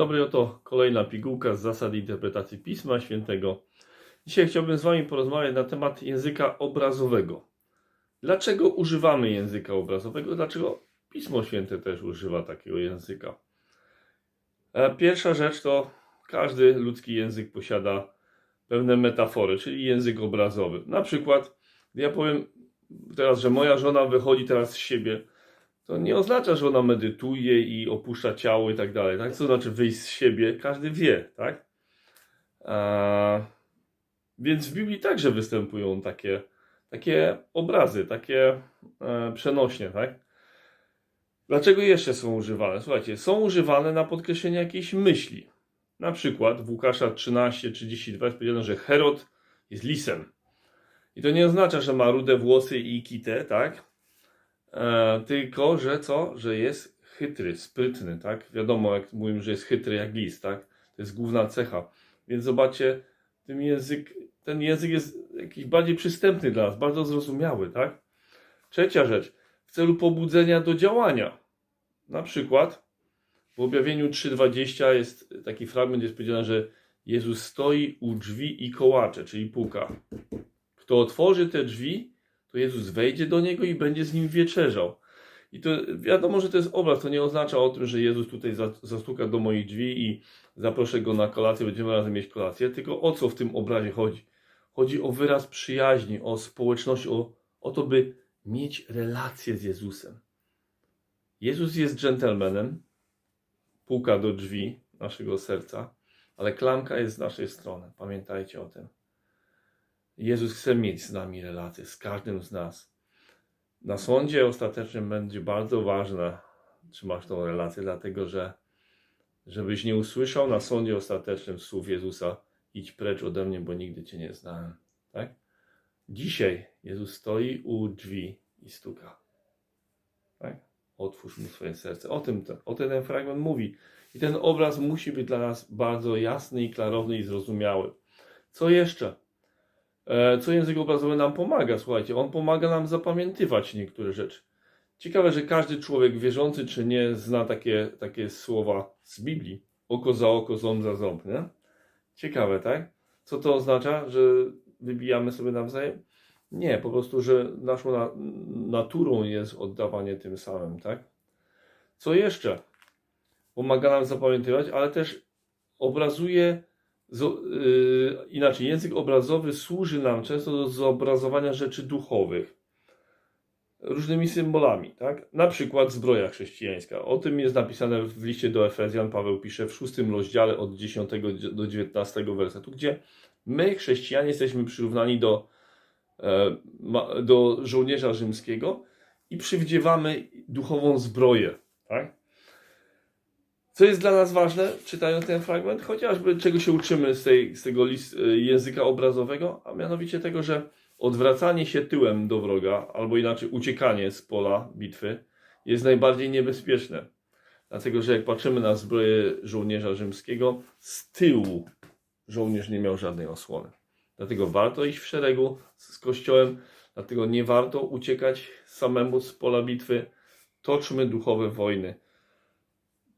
dobry, oto kolejna pigułka z zasad interpretacji Pisma Świętego. Dzisiaj chciałbym z Wami porozmawiać na temat języka obrazowego. Dlaczego używamy języka obrazowego? Dlaczego Pismo Święte też używa takiego języka? E, Pierwsza rzecz to każdy ludzki język posiada pewne metafory, czyli język obrazowy. Na przykład, ja powiem teraz, że moja żona wychodzi teraz z siebie, to nie oznacza, że ona medytuje i opuszcza ciało i tak dalej. Tak? Co znaczy wyjść z siebie? Każdy wie, tak? A, więc w Biblii także występują takie, takie obrazy, takie e, przenośnie, tak? Dlaczego jeszcze są używane? Słuchajcie, są używane na podkreślenie jakiejś myśli. Na przykład w Łukasza 13:32 jest powiedziane, że Herod jest lisem. I to nie oznacza, że ma rude włosy i kitę, tak? E, tylko, że co? Że jest chytry, sprytny, tak? Wiadomo, jak mówimy, że jest chytry jak lis, tak? To jest główna cecha. Więc zobaczcie, ten język, ten język jest jakiś bardziej przystępny dla nas, bardzo zrozumiały, tak? Trzecia rzecz, w celu pobudzenia do działania. Na przykład w objawieniu 3.20 jest taki fragment, jest powiedziane, że Jezus stoi u drzwi i kołacze, czyli puka. Kto otworzy te drzwi, to Jezus wejdzie do niego i będzie z nim wieczerzał. I to wiadomo, że to jest obraz, to nie oznacza o tym, że Jezus tutaj za- zastuka do moich drzwi i zaproszę go na kolację, będziemy razem mieć kolację, tylko o co w tym obrazie chodzi? Chodzi o wyraz przyjaźni, o społeczność, o, o to, by mieć relację z Jezusem. Jezus jest dżentelmenem, puka do drzwi naszego serca, ale klamka jest z naszej strony. Pamiętajcie o tym. Jezus chce mieć z nami relację, z każdym z nas. Na sądzie ostatecznym będzie bardzo ważne, czy masz tą relację, dlatego że żebyś nie usłyszał na sądzie ostatecznym słów Jezusa idź precz ode mnie, bo nigdy Cię nie znałem. Tak? Dzisiaj Jezus stoi u drzwi i stuka. Tak? Otwórz mu swoje serce. O tym, te, o ten fragment mówi. I ten obraz musi być dla nas bardzo jasny i klarowny i zrozumiały. Co jeszcze? E, co język obrazowy nam pomaga. Słuchajcie, on pomaga nam zapamiętywać niektóre rzeczy. Ciekawe, że każdy człowiek wierzący czy nie zna takie, takie słowa z Biblii. Oko za oko, ząb za ząb, nie? Ciekawe, tak? Co to oznacza, że wybijamy sobie nawzajem? Nie, po prostu, że naszą na, naturą jest oddawanie tym samym, tak? Co jeszcze? Pomaga nam zapamiętywać, ale też obrazuje z, yy, inaczej, język obrazowy służy nam często do zobrazowania rzeczy duchowych różnymi symbolami, tak? Na przykład zbroja chrześcijańska. O tym jest napisane w liście do Efezjan. Paweł pisze w szóstym rozdziale od 10 do 19 wersetu, gdzie my, chrześcijanie, jesteśmy przyrównani do, e, do żołnierza rzymskiego i przywdziewamy duchową zbroję? Co jest dla nas ważne, czytając ten fragment? Chociażby czego się uczymy z, tej, z tego list, y, języka obrazowego, a mianowicie tego, że odwracanie się tyłem do wroga, albo inaczej uciekanie z pola bitwy, jest najbardziej niebezpieczne. Dlatego, że jak patrzymy na zbroję żołnierza rzymskiego, z tyłu żołnierz nie miał żadnej osłony. Dlatego warto iść w szeregu z kościołem, dlatego nie warto uciekać samemu z pola bitwy. Toczmy duchowe wojny.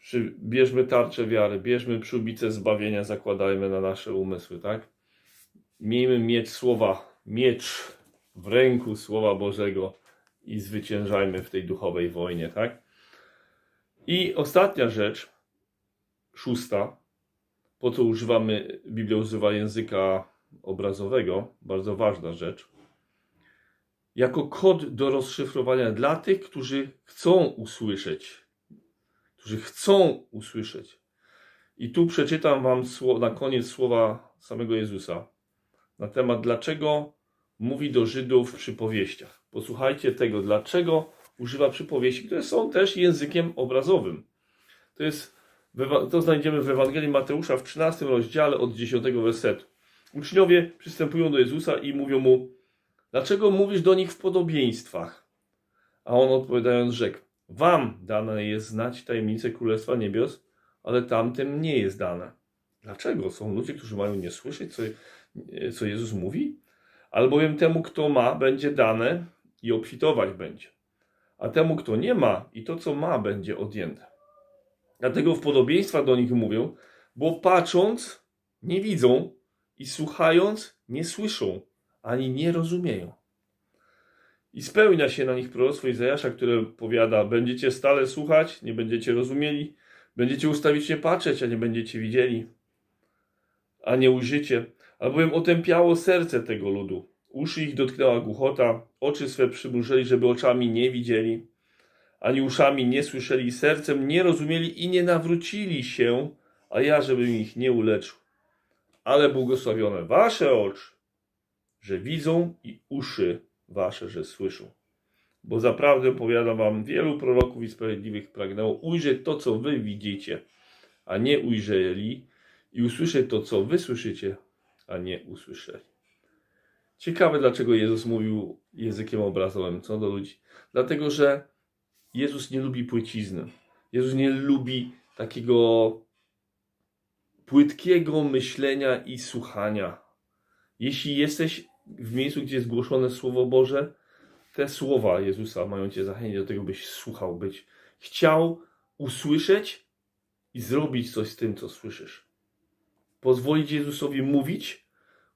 Przy, bierzmy tarczę wiary, bierzmy przyłbicę zbawienia, zakładajmy na nasze umysły, tak? Miejmy mieć słowa, miecz w ręku Słowa Bożego i zwyciężajmy w tej duchowej wojnie, tak? I ostatnia rzecz, szósta, po co używamy, Biblia używa języka obrazowego, bardzo ważna rzecz, jako kod do rozszyfrowania dla tych, którzy chcą usłyszeć, którzy chcą usłyszeć. I tu przeczytam Wam na koniec słowa samego Jezusa na temat, dlaczego mówi do Żydów w przypowieściach. Posłuchajcie tego, dlaczego używa przypowieści, które są też językiem obrazowym. To, jest, to znajdziemy w Ewangelii Mateusza w 13 rozdziale od 10 wersetu. Uczniowie przystępują do Jezusa i mówią mu, dlaczego mówisz do nich w podobieństwach? A on odpowiadając rzekł, wam dane jest znać tajemnicę Królestwa Niebios, ale tamtym nie jest dane. Dlaczego? Są ludzie, którzy mają nie słyszeć, co, co Jezus mówi? Albowiem temu, kto ma, będzie dane i obfitować będzie. A temu, kto nie ma, i to, co ma, będzie odjęte. Dlatego w podobieństwach do nich mówią, bo patrząc nie widzą i słuchając nie słyszą, ani nie rozumieją. I spełnia się na nich proroctwo Izajasza, które powiada: Będziecie stale słuchać, nie będziecie rozumieli, będziecie ustawicznie patrzeć, a nie będziecie widzieli, a nie ujrzycie. Albowiem otępiało serce tego ludu. Uszy ich dotknęła głuchota, oczy swe przymrużyli, żeby oczami nie widzieli, ani uszami nie słyszeli, sercem nie rozumieli i nie nawrócili się, a ja, żebym ich nie uleczył. Ale błogosławione wasze oczy, że widzą i uszy wasze, że słyszą. Bo zaprawdę powiadam wam, wielu proroków i sprawiedliwych pragnęło ujrzeć to, co wy widzicie, a nie ujrzeli, i usłyszeć to, co wy słyszycie, a nie usłyszeli. Ciekawe, dlaczego Jezus mówił językiem obrazowym, co do ludzi. Dlatego, że Jezus nie lubi płycizny. Jezus nie lubi takiego płytkiego myślenia i słuchania. Jeśli jesteś w miejscu, gdzie jest głoszone Słowo Boże, te słowa Jezusa mają cię zachęcić do tego, byś słuchał, byś chciał usłyszeć i zrobić coś z tym, co słyszysz. Pozwolić Jezusowi mówić,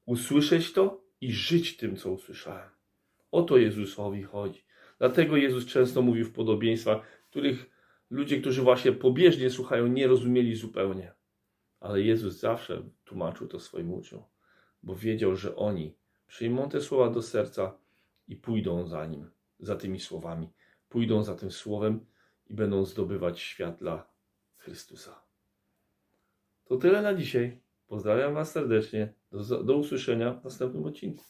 usłyszeć to i żyć tym, co usłyszałem. O to Jezusowi chodzi. Dlatego Jezus często mówił w podobieństwach, których ludzie, którzy właśnie pobieżnie słuchają, nie rozumieli zupełnie. Ale Jezus zawsze tłumaczył to swoim uczniom, bo wiedział, że oni przyjmą te słowa do serca i pójdą za nim, za tymi słowami. Pójdą za tym słowem i będą zdobywać świat dla Chrystusa. To tyle na dzisiaj. Pozdrawiam Was serdecznie. Do, do usłyszenia w następnym odcinku.